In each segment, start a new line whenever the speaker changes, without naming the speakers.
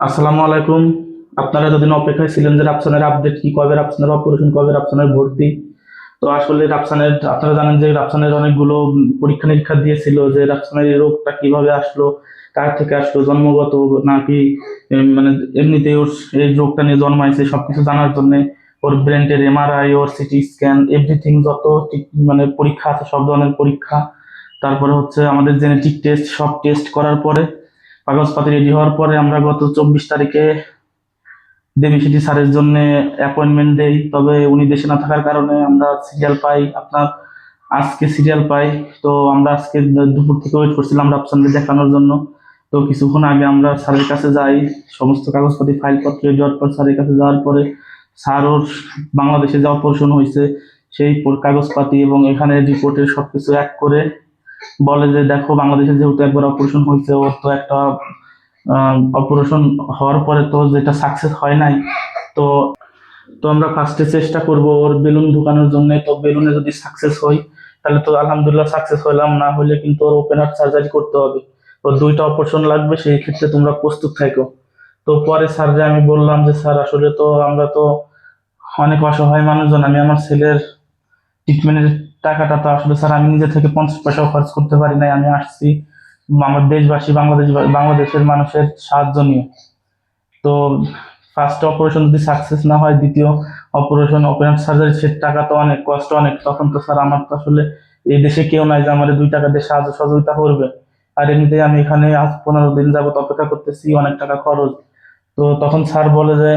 আসসালামু আলাইকুম। আপনারা এতদিন অপেক্ষায় ছিলেন যে রাপসানের আপডেট কি, কবে রাপসানের অপারেশন কবে রাপসানের ভর্তি? তো আসলে রাপসানের আপনারা জানেন যে রাপসানের অনেকগুলো পরীক্ষা নিরীক্ষা দিয়েছিল যে রাপসানের এই রোগটা কীভাবে আসলো, কার থেকে আসলো, জন্মগত নাকি মানে এমনিতে ওর এই রোগটা নিয়ে জন্মাইছে, সবকিছু জানার জন্য ওর ব্রেনের এমআরআই ওর সিটি স্ক্যান এভরিথিং যত মানে পরীক্ষা আছে, সব ধরনের পরীক্ষা। তারপরে হচ্ছে আমাদের জেনেটিক টেস্ট সব টেস্ট করার পরে কাগজপাতি রেডি হওয়ার পরে আমরা গত চব্বিশ তারিখে দেবী সিটি স্যারের জন্য অ্যাপয়েন্টমেন্ট দেই। তবে উনি দেশে না থাকার কারণে আমরা সিরিয়াল পাই। আপনার আজকে সিরিয়াল পাই। তো আমরা আজকে দুপুর থেকে ওয়েট করছিলাম রাপসানকে দেখানোর জন্য। তো কিছুক্ষণ আগে আমরা স্যারের কাছে যাই। সমস্ত কাগজপাতি ফাইলপত্র রেডি হওয়ার পর স্যারের কাছে যাওয়ার পরে স্যার ওর বাংলাদেশে যে অপারেশন হয়েছে, সেই কাগজপাতি এবং এখানে রিপোর্টের সবকিছু এক করে বলে যে, দেখো, বাংলাদেশে যেহেতু একবার অপারেশন হয়েছে, ওর তো একটা অপারেশন হওয়ার পরে তো যেটা সাকসেস হয় নাই, তো তো আমরা ফার্স্টে চেষ্টা করব ওর বেলুন ঢুকানোর জন্য। তো বেলুনে যদি সাকসেস হই তাহলে তো আলহামদুলিল্লাহ সাকসেস হলাম, না হলে কিন্তু ওর ওপেন হার্ট সার্জারি করতে হবে। ওর দুইটা অপারেশন লাগবে, সেই ক্ষেত্রে তোমরা প্রস্তুত থাকো। তো পরে স্যাররে আমি বললাম যে, স্যার, আসলে তো আমরা তো অনেক অসহায় মানুষজন, আমি আমার ছেলের ট্রিটমেন্টের টাকাটা তো আসলে স্যার, আমি নিজে থেকে পঞ্চাশ পয়সাও খরচ করতে পারি নাই, আমি আসছি আমার দেশবাসী, বাংলাদেশ বাংলাদেশের মানুষের সাহায্য নিয়ে। তো ফার্স্ট অপারেশন যদি সাকসেস না হয়, দ্বিতীয় অপারেশন ওপেন সার্জারি সে টাকা তো অনেক কষ্ট অনেক, তখন তো স্যার আমার তো আসলে এই দেশে কেউ নাই যে আমার দুই টাকা দিয়ে সাহায্য সহযোগিতা করবে। আর এমনিতেই আমি এখানে আজ পনেরো দিন যাবত অপেক্ষা করতেছি, অনেক টাকা খরচ। তো তখন স্যার বলে যে,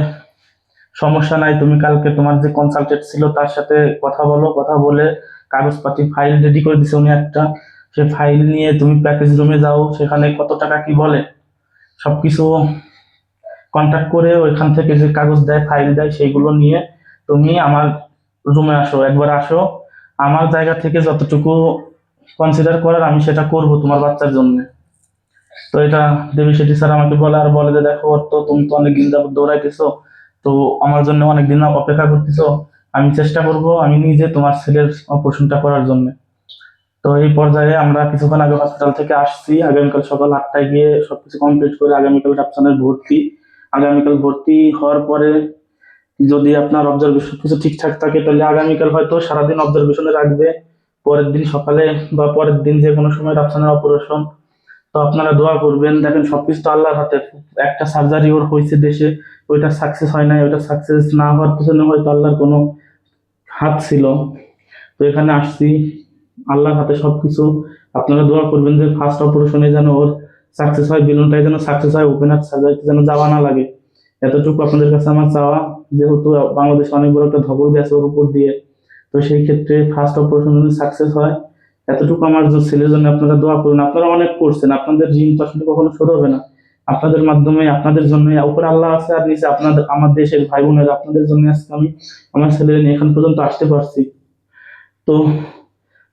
সমস্যা নাই, তুমি কালকে তোমার যে কনসালটেন্ট ছিল তার সাথে কথা বলো, কথা বলে কাগজপাতি ফাইল রেডি করে দিছে উনি একটা। সে ফাইল নিয়ে তুমি প্যাকেজ রুমে যাও, সেখানে কত টাকা কি বলে সব কিছু কন্ট্যাক্ট করে ওইখান থেকে যে কাগজ দেয় ফাইল দেয় সেইগুলো নিয়ে তুমি আমার রুমে আসো, একবার আসো। আমার জায়গা থেকে যতটুকু কনসিডার করার, আমি সেটা করব তোমার বাচ্চার জন্য। তো এটা দেবী শেঠি স্যার আমাকে বলে, আর বলে যে, দেখো তো, তুমি তো অনেক দিন যাবত দৌড়াইতেছো তো আমার জন্য অনেক দিন অপেক্ষা করতেছো। আমি চেষ্টা করব আমি নিজে তোমার ছেলের অপারেশনটা করার জন্য। তো এই পর্যায়ে আমরা কিছুক্ষণ আগে হসপিটাল থেকে আসছি। আগামীকাল সকাল আটটায় গিয়ে সবকিছু কমপ্লিট করে আগামীকাল রাপসানের ভর্তি। আগামীকাল ভর্তি হওয়ার পরে যদি আপনার অবজারভেশন কিছু ঠিকঠাক থাকে, তাহলে আগামীকাল হয়তো সারাদিন অবজারভেশনে রাখবে। পরের দিন সকালে বা পরের দিন যে কোনো সময় রাপসানের অপারেশন তো আপনারা দোয়া করবেন। দেখেন সবকিছু তো আল্লাহর হাতে। একটা সার্জারি ওর হয়েছে দেশে, ওইটা সাকসেস হয় নাই, ওইটা সাকসেস না হওয়ার পিছনে হয়তো আল্লাহর কোনো হাত ছিল। তো এখানে আসছি। আল্লাহর হাতে সব কিছু আপনারা দোয়া করবেন যে ফার্স্ট অপারেশনে যেন ওর সাকসেস হয় বেলুনটাই যেন সাকসেস হয় ওপেন হার্ট সার্জারিতে যেন যাওয়া না লাগে। এতটুকু আপনাদের কাছে আমার চাওয়া, যেহেতু বাংলাদেশে অনেক বড় একটা ধবল গেছে ওর উপর দিয়ে। তো সেই ক্ষেত্রে ফার্স্ট অপারেশন যদি সাকসেস হয়, এতটুকু আমার ছেলের জন্য আপনারা দোয়া করুন। আপনারা অনেক করছেন, আপনাদের ঋণ তো আসলে কখনো হবে না। আপনাদের মাধ্যমে, আপনাদের জন্য উপরে আল্লাহ আছে, আর নিচে আপনাদের, আমার দেশের ভাই বোনের, আপনাদের জন্য আজকে আমি আমার ছেলের নিয়ে এখান পর্যন্ত আসতে পারছি। তো,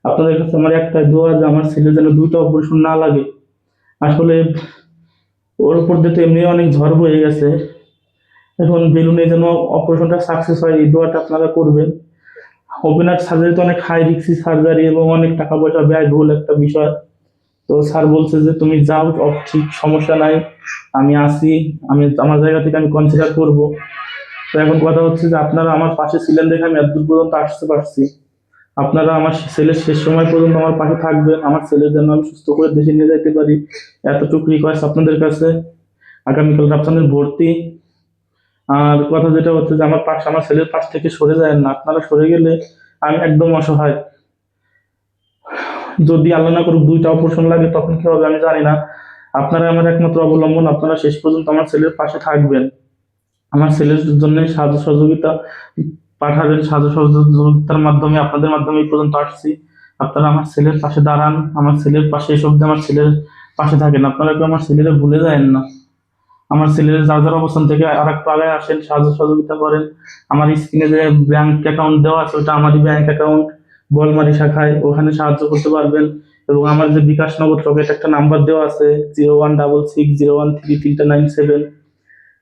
আপনাদের কাছে আমার একটা দোয়া যে আমার ছেলে যেন দুইটা অপারেশন না লাগে। আসলে, ওর উপর দিয়ে তো এমনি অনেক ঝড় বয়ে গেছে। এখন বেলুনে যেন অপারেশনটা সাকসেস হয়, এই দোয়াটা আপনারা করবেন। ওপেন হার্ট সার্জারি তো অনেক হাই রিক্সি সার্জারি এবং অনেক টাকা পয়সা ব্যয়বহুল একটা বিষয়। তো স্যার বলছে যে, তুমি যাও ঠিক, সমস্যা নাই। আমি আসি, আমি আমার জায়গা থেকে আমি কনসিডার করব। তো এখন কথা হচ্ছে যে, আপনারা আমার পাশে ছিলেন দেখে আমি এতদূর পর্যন্ত আসতে পারছি। আপনারা আমার ছেলের শেষ সময় পর্যন্ত আমার পাশে থাকবেন। আমার ছেলের জন্য আমি সুস্থ করে দেশে নিয়ে যেতে পারি। এতটুকু রিকোয়েস্ট আপনাদের কাছে। আগামীকাল আপনাদের ভর্তি। আর কথা যেটা হচ্ছে যে, আমার পাশ, আমার ছেলের পাশ থেকে সরে যায় না। আপনারা সরে গেলে আমি একদম অসহায়। যদি আল্লাহ না করুক দুইটা অপারেশন লাগে, তখন কি হবে আমি জানি না। আপনারা আমার একমাত্র অবলম্বন, আপনারা শেষ পর্যন্ত আমার ছেলের পাশে থাকবেন। আমার ছেলের জন্য সাহায্য সহযোগিতা পাঠাবেন, সাহায্য সহযোগিতার মাধ্যমে, আপনাদের মাধ্যমে এই পর্যন্ত আসছি। আপনারা আমার ছেলের পাশে দাঁড়ান, আমার ছেলের পাশে এসব দিয়ে আমার ছেলের পাশে থাকেন। আপনারা কেউ আমার ছেলেরা ভুলে যায়েন না। আমার ছেলের যার যার অবস্থান থেকে আর একটু আগে আসেন, সাহায্য সহযোগিতা করেন। আমার স্ক্রিনে যে ব্যাংক অ্যাকাউন্ট দেওয়া আছে, ওটা আমারই ব্যাংক অ্যাকাউন্ট বলমারি শাখায় ওখানে সাহায্য করতে পারবেন। এবং আমার যে বিকাশ নগর রকেট, একটা নাম্বার দেওয়া আছে, zero one double six, zero one three, তিনটা nine seven.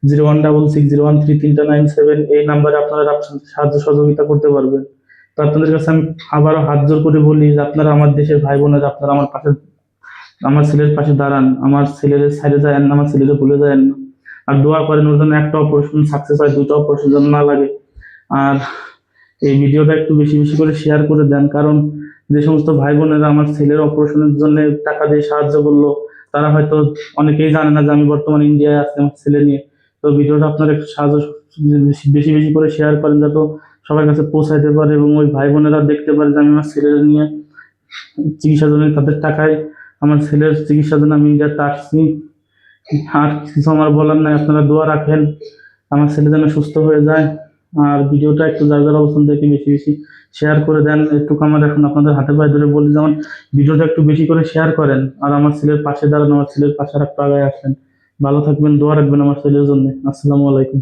Zero one double six, zero one three, তিনটা নাইন সেভেন, এই নাম্বারে আপনারা সাহায্য সহযোগিতা করতে পারবেন। তো আপনাদের কাছে আমি আবারও হাত জোর করে বলি যে আপনারা আমার দেশের ভাই বোনের, আপনারা আমার পাশে, আমার ছেলের পাশে দাঁড়ান। আমার ছেলের সাইডে যায় না, আমার ছেলেকে ভুলে যায় না। আর দোয়া করেন ওর জন্য একটা অপারেশন সাকসেস হয়, দুটো অপারেশন যেন না লাগে। আর এই ভিডিওটা একটু বেশি বেশি করে শেয়ার করে দেন। কারণ যে সমস্ত ভাই বোনেরা আমার ছেলের অপারেশনের জন্য টাকা দিয়ে সাহায্য করল, তারা হয়তো অনেকেই জানে না যে আমি বর্তমানে ইন্ডিয়ায় আছি, আমার ছেলে নিয়ে। তো ভিডিওটা আপনারা একটু সাহায্য বেশি- বেশি করে শেয়ার করেন, যাতে সবার কাছে পৌঁছাইতে পারে এবং ওই ভাই বোনেরা দেখতে পারে যে আমি আমার ছেলের নিয়ে চিকিৎসার জন্য তাদের টাকায় আমার ছেলের চিকিৎসার জন্য আমি ইন্ডিয়াতে আসছি। আর কিছু আমার বলার নাই, আপনারা দোয়া রাখেন, আমার ছেলে যেন সুস্থ হয়ে যায়। আর ভিডিওটা একটু যার যার অবস্থান থেকে বেশি বেশি শেয়ার করে দেন। একটু আমার এখন আপনাদের হাতে পায়ে ধরে বলি, যেমন ভিডিওটা একটু বেশি করে শেয়ার করেন আর আমার ছেলের পাশে দাঁড়ান, আমার ছেলের পাশে আর একটু আগায় আসেন। ভালো থাকবেন, দোয়া রাখবেন আমার ছেলের জন্য। আসসালামু আলাইকুম।